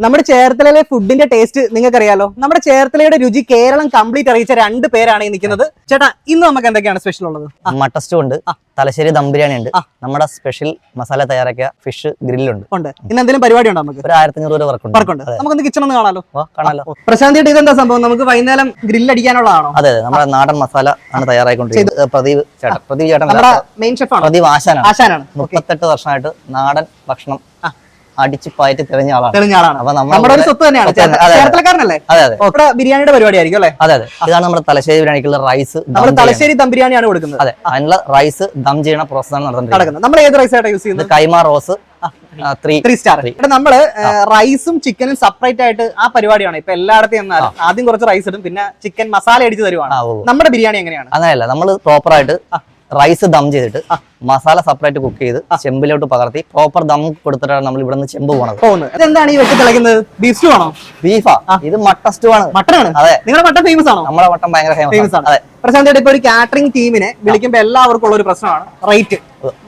നമ്മുടെ ചേർത്തലയിലെ ഫുഡിന്റെ ടേസ്റ്റ് നിങ്ങൾക്ക് അറിയാലോ നമ്മുടെ ചേർത്തലയുടെ രുചി കേരളം കംപ്ലീറ്റ് അറിയിച്ച രണ്ട് പേരാണ് ഈ നിൽക്കുന്നത്. ചേട്ടാ ഇന്ന് നമുക്ക് എന്തൊക്കെയാണ് സ്പെഷ്യൽ ഉള്ളത്? ആ, മട്ടസ്റ്റു ഉണ്ട് തലശ്ശേരി ദം ബിരിയാണി ഉണ്ട് നമ്മുടെ സ്പെഷ്യൽ മസാല തയ്യാറാക്കിയ ഫിഷ് ഗ്രില്ലുണ്ട് ഉണ്ട്. ഇന്ന് എന്തെങ്കിലും പരിപാടി ഉണ്ടോ നമുക്ക്? ഒരു ആയിരത്തി അഞ്ഞൂറ് രൂപ വർക്കുണ്ട്. നമുക്ക് കിച്ചൺ ഒന്ന് കാണാലോ. കാണാലോ. പ്രശാന്തിയുടെ എന്താ സംഭവം? നമുക്ക് വൈകുന്നേരം ഗ്രില്ല് അടിക്കാനുള്ളതാണോ? അതെ അതെ. നമ്മുടെ നാടൻ മസാല ആണ് തയ്യാറായിക്കൊണ്ടിരിക്കുന്നത്. പ്രദീപ് ചേട്ടൻ പ്രദീപ് ചേട്ടൻ മെയിൻ പ്രദീപ് ആശാനാണ്. ആശാനാണ്. മുപ്പത്തെട്ട് വർഷമായിട്ട് നാടൻ ഭക്ഷണം. അടിച്ച് പായറ്റി തെളിഞ്ഞ ആളാണ്. തെളിഞ്ഞ ആളാണ്. അപ്പൊ നമ്മൾ നമ്മുടെ ഒരു സ്വത്ത് തന്നെയാണ്. അതെ, അതെ. ചേർത്തലക്കാരനല്ലേ? അതെ അതെ. ഇവിടെ ബിരിയാണിയുടെ പരിപാടി ആയിരിക്കും അല്ലേ? അതെ അതെ. ഇതാണ് നമ്മുടെ തലശ്ശേരി ബിരിയാണിക്കുള്ള റൈസ് നമ്മൾ തലശ്ശേരി ദം ബിരിയാണിയാണ് കൊടുക്കുന്നത്. അതെ അതിനുള്ള റൈസ് ദം ചെയ്യുന്ന പ്രോസസ്സാണ് ആണ് നടക്കുന്നത്. നമ്മൾ ഏത് റൈസ് യൂസ് ചെയ്യുന്നത്? Kaima rose three three star ഇവിടെ നമ്മൾ റൈസും ചിക്കനും സെപ്പറേറ്റ് ആയിട്ട് ആ പരിപാടിയാണ്. ഇപ്പൊ എല്ലായിടത്തും എന്നാൽ ആദ്യം കുറച്ച് റൈസ് ഇടും പിന്നെ ചിക്കൻ മസാല അടിച്ച് തരുവാണ്. നമ്മുടെ ബിരിയാണി എങ്ങനെയാണ്? അങ്ങനെയല്ല നമ്മൾ പ്രോപ്പർ ആയിട്ട് റൈസ് ദം ചെയ്തിട്ട് മസാല സെപ്പറേറ്റ് കുക്ക് ചെയ്ത് ചെമ്പിലോട്ട് പകർത്തി പ്രോപ്പർ ദം കൊടുത്തിട്ടാണ് നമ്മൾ ഇവിടെ നിന്ന് ചെമ്പ് പോണത്. ഇതെന്താണ് ഈ വെട്ടി തിളയ്ക്കുന്നത്? ബീഫ് സ്റ്റൂ ആണോ? ബീഫാ ഇത് മട്ട സ്റ്റൂ ആണ്. മട്ടനാണ് അതെ. നിങ്ങളുടെ മട്ടൻ ഫേമസ് ആണോ? നമ്മുടെ മട്ടൻ ഭയങ്കര ഫേമസ് ആണ്. അതെ. പ്രശാന്തിയുടെ ഇപ്പൊ ഒരു കാറ്ററിംഗ് ടീമിനെ വിളിക്കുമ്പോ എല്ലാവർക്കും ഉള്ള ഒരു പ്രശ്നമാണ് റേറ്റ്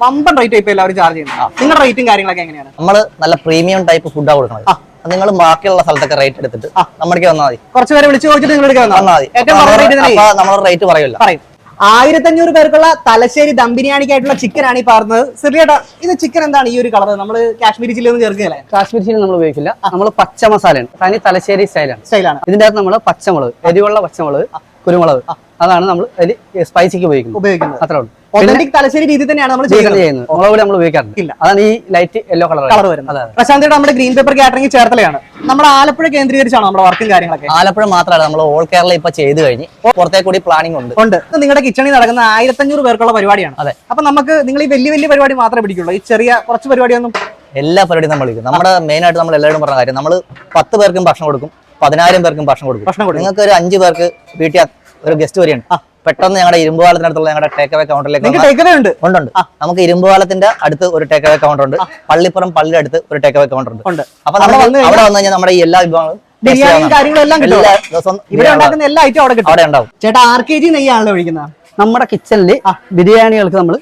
വമ്പൻ റേറ്റ് ഇപ്പൊ എല്ലാവരും ചാർജ് ചെയ്യുന്നത്. നിങ്ങളുടെ റേറ്റും കാര്യങ്ങളൊക്കെ എങ്ങനെയാണ്? നമ്മൾ നല്ല പ്രീമിയം ടൈപ്പ് ഫുഡാണ് കൊടുക്കുന്നത്. നിങ്ങൾ ബാക്കിയുള്ള സ്ഥലത്തൊക്കെ റേറ്റ് എടുത്തിട്ട് നമ്മുടെ വന്നാൽ മതി. കുറച്ച് പേരെ വിളിച്ചു ചോദിച്ചിട്ട് നിങ്ങൾ എടുക്കാൻ വന്നാൽ മതി. ഏറ്റവും റേറ്റ് പറയൂല. പറയും. ആയിരത്തഞ്ഞൂറ് പേർക്കുള്ള തലശ്ശേരി ദം ബിരിയാണിക്കായിട്ടുള്ള ചിക്കൻ ആണ് ഈ പറഞ്ഞത് സിറിയേട്ടാ ഇത് ചിക്കൻ എന്താണ് ഈ ഒരു കളർ നമ്മൾ കാശ്മീരി ചില്ലി ഒന്നും ചേർക്കുകയല്ലേ? കാശ്മീരി ചില്ലി നമ്മൾ ഉപയോഗിക്കില്ല. നമ്മൾ പച്ച മസാലയാണ് തനി തലശ്ശേരി സ്റ്റൈലാണ്. സ്റ്റൈലാണ്. ഇതിന്റെ അകത്ത് നമ്മൾ പച്ചമുളക് എരിവുള്ള പച്ചമുളക് കുരുമുളക്. അതാണ് നമ്മൾ അതിൽ സ്പൈസിക്ക് ഉപയോഗിക്കുന്നത്. ഉപയോഗിക്കുന്നത്. അത്രേ ഉള്ളൂ. ഒതന്റിക് തലശ്ശേരി രീതി തന്നെയാണ് നമ്മൾ ചെയ്യുന്നത്. മുളക് നമ്മൾ ഉപയോഗിക്കാറില്ല ഇല്ല. അതാണ് ഈ ലൈറ്റ് യെല്ലോ കളർ കളർ വരുന്നത്. പ്രശാന്തിയുടെ നമ്മുടെ ഗ്രീൻ പേപ്പർ കാറ്ററിംഗ് ചേർത്തലയാണ്. നമ്മുടെ ആലപ്പുഴ കേന്ദ്രീകരിച്ചാണ് നമ്മുടെ വർക്കും കാര്യങ്ങളൊക്കെ? ആലപ്പുഴ മാത്രമല്ല നമ്മൾ ഓൾ കേരള ഇപ്പൊ ചെയ്ത് കഴിഞ്ഞ് പുറത്തേ കൂടി പ്ലാനിംഗ് ഉണ്ട്. ഉണ്ട്. നിങ്ങളുടെ കിച്ചണിൽ നടക്കുന്ന ആയിരത്തഞ്ഞൂറ് പേർക്കുള്ള പരിപാടിയാണ്. അതെ. അപ്പൊ നമുക്ക് നിങ്ങൾ ഈ വലിയ വലിയ പരിപാടി മാത്രമേ പിടിക്കുള്ളൂ. ഈ ചെറിയ കുറച്ച് പരിപാടിയൊന്നും എല്ലാ പരിപാടിയും നമ്മൾ വിളിക്കും നമ്മുടെ മെയിൻ ആയിട്ട് നമ്മൾ എല്ലാവരും പറഞ്ഞ കാര്യം നമ്മൾ പത്ത് പേർക്കും ഭക്ഷണം കൊടുക്കും പതിനായിരം പേർക്കും ഭക്ഷണം കൊടുക്കും. ഭക്ഷണം കൊടുക്കും. നിങ്ങൾക്ക് ഒരു അഞ്ച് പേർക്ക് വീട്ടിൽ ഒരു ഗസ്റ്റ് വരികയാണ് പെട്ടെന്ന് ഞങ്ങളുടെ ഇരുമ്പുപാലത്തിനടുത്തുള്ള ഞങ്ങളുടെ ടേക്ക് അവേ കൗണ്ടറിലേക്ക് ഉണ്ട്. ടേക്ക് അവേ ഉണ്ട് ഉണ്ടുണ്ട് നമുക്ക് ഇരുമ്പുപാലത്തിന്റെ അടുത്ത് ഒരു ടേക്ക് അവേ കൗണ്ടർ ഉണ്ട് പള്ളിപ്പുറം പള്ളിയുടെ അടുത്ത് ഒരു ടേക്ക് അവേ കൗണ്ടർ ഉണ്ട്. ഉണ്ട്. അപ്പൊ നമ്മൾ അവിടെ വന്നു കഴിഞ്ഞാൽ നമ്മുടെ ഈ എല്ലാ വിഭവങ്ങളും ബിരിയാണിയും ചെയ്യാവുന്നതാണ്. കാര്യങ്ങളും എല്ലാം കിട്ടും ഇവിടെ ഉണ്ടാക്കുന്ന എല്ലാ ഐറ്റം അവിടെ കിട്ടും. അവിടെ ഉണ്ടാവും. ചേട്ടാ ആർ കെ ജി നെയ്യാണല്ലോ ഒഴിക്കുന്നത്. നമ്മുടെ കിച്ചണിൽ ബിരിയാണികൾക്ക് നമ്മൾ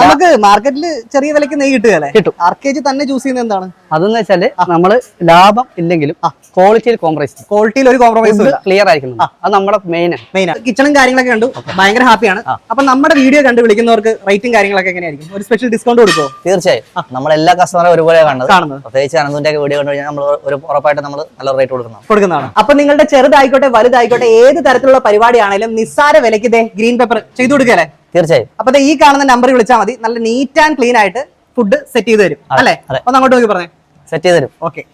നമുക്ക് മാർക്കറ്റിൽ ചെറിയ വിലക്ക് നെയ്യ് കിട്ടുകയല്ലേ കിട്ടും. ആർ കെ ജി തന്നെ ചൂസ് ചെയ്യുന്നത് എന്താണ്? അതെന്ന് വെച്ചാൽ നമ്മൾ ലാഭം ഇല്ലെങ്കിലും ക്വാളിറ്റിയിൽ കോംപ്രമൈസ് ക്വാളിറ്റിയിൽ ഒരു കോംപ്രമൈസ് ക്ലിയർ ആയിരിക്കണം. അത് നമ്മുടെ മെയിൻ മെയിൻ കിച്ചണും കാര്യങ്ങളൊക്കെ കണ്ടു. ഭയങ്കര ഹാപ്പിയാണ് അപ്പൊ നമ്മുടെ വീഡിയോ കണ്ട് വിളിക്കുന്നവർക്ക് റേറ്റും കാര്യങ്ങളൊക്കെ എങ്ങനെയായിരിക്കും? ഒരു സ്പെഷ്യൽ ഡിസ്കൗണ്ട് കൊടുക്കുമോ തീർച്ചയായും. നമ്മൾ എല്ലാ കസ്റ്റമറും ഒരുപോലെ കാണുന്നത്. പ്രത്യേകിച്ച് അനന്തിന്റെ വീഡിയോ കണ്ടു കഴിഞ്ഞാൽ നമ്മൾ ഒരു ഉറപ്പായിട്ട് നമ്മൾ നല്ല റേറ്റ് കൊടുക്കുന്നു കൊടുക്കുന്നതാണ്. അപ്പൊ നിങ്ങളുടെ ചെറുതായിക്കോട്ടെ വലുതായിക്കോട്ടെ ഏത് തരത്തിലുള്ള പരിപാടിയാണെങ്കിലും നിസ്സാര വിലയ്ക്ക് ഇതേ ഗ്രീൻ പേപ്പർ ചെയ്തു കൊടുക്കല്ലേ തീർച്ചയായും. അപ്പൊ ഈ കാണുന്ന നമ്പർ വിളിച്ചാൽ മതി. നല്ല നീറ്റ് ആൻഡ് ക്ലീൻ ആയിട്ട് ഫുഡ് സെറ്റ് ചെയ്ത് തരും. അല്ലേ. അപ്പൊ അങ്ങോട്ട് നോക്കി പറഞ്ഞേ. സെറ്റ് ചെയ്ത് തരും. ഓക്കെ